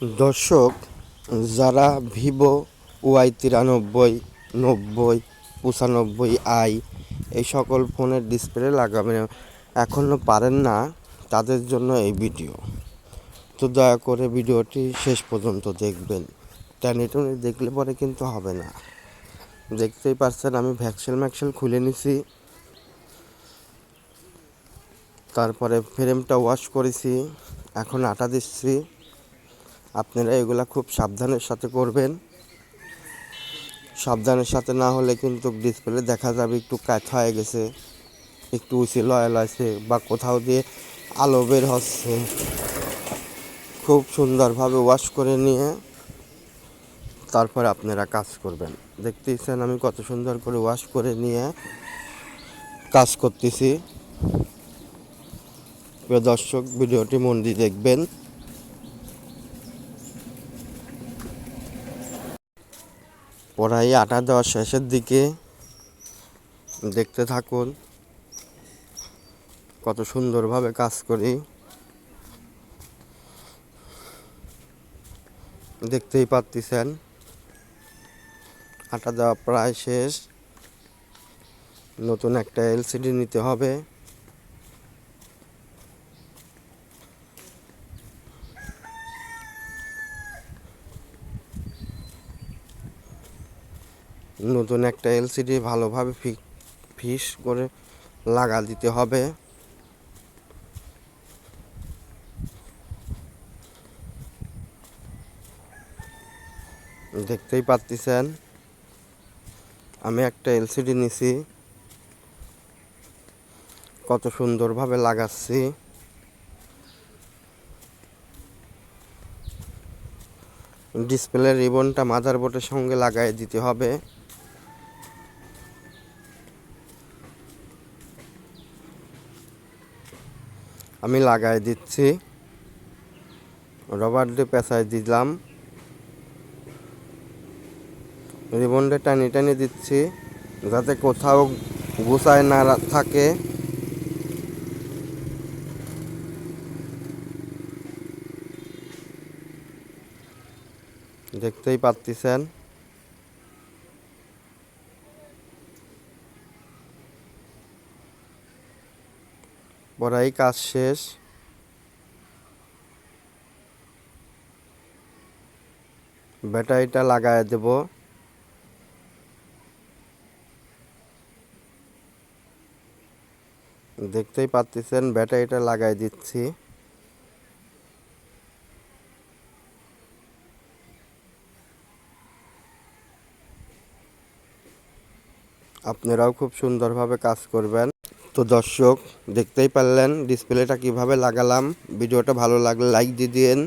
দর্শক, যারা Vivo Y তিরানব্বই, নব্বই, পঁচানব্বই আই, এই সকল ফোনের ডিসপ্লে লাগাবেন এখনও পারেন না তাদের জন্য এই ভিডিও। তো দয়া করে ভিডিওটি শেষ পর্যন্ত দেখবেন। টেনে টেনে দেখলে পরে কিন্তু হবে না। দেখতেই পারছেন আমি ভ্যাকসেল ম্যাকসেল খুলে নিছি। তারপরে ফ্রেমটা ওয়াশ করেছি। এখন আটা দিচ্ছি। আপনারা এগুলা খুব সাবধানের সাথে করবেন। সাবধানের সাথে না হলে কিন্তু ডিসপ্লে দেখা যাবে একটু কাঠ হয়ে গেছে, একটু উঁচি লয়াল আছে বা কোথাও দিয়ে আলো বের হচ্ছে। খুব সুন্দরভাবে ওয়াশ করে নিয়ে তারপর আপনারা কাজ করবেন। দেখতেইছেন আমি কত সুন্দর করে ওয়াশ করে নিয়ে কাজ করতেছি। প্রিয় দর্শক, ভিডিওটি মন দিয়ে দেখবেন। পড়াই আটা দেওয়ার শেষের দিকে দেখতে থাকুন কত সুন্দরভাবে কাজ করি। দেখতেই পাচ্ছেন, আটা দেওয়া প্রায় শেষ। নতুন একটা এলসিডি নিতে হবে। নতুন একটা এলসিডি ভালোভাবে ফিস করে লাগা দিতে হবে। দেখতেই পাচ্ছেন, আমি একটা এলসিডি নিছি। কত সুন্দরভাবে লাগাচ্ছি। ডিসপ্লে রিবনটা মাদারবোর্ডের সঙ্গে লাগাই দিতে হবে। আমি লাগাই দিচ্ছি। রবার দিয়ে পেঁচাই দিলাম। রিবনটা টানি টানি দিচ্ছি, যাতে কোথাও গুছায় না থাকে। দেখতেই পাচ্ছেন পড়াই কাজ শেষ। ব্যাটারিটা লাগায় দেব। দেখতেই পাচ্ছেন ব্যাটারিটা লাগাই দিচ্ছি। আপনারাও খুব সুন্দরভাবে কাজ করবেন। তো দর্শক দেখতেই পারলেন ডিসপ্লেটা কীভাবে লাগালাম। ভিডিওটা ভালো লাগলে লাইক দিয়ে দিন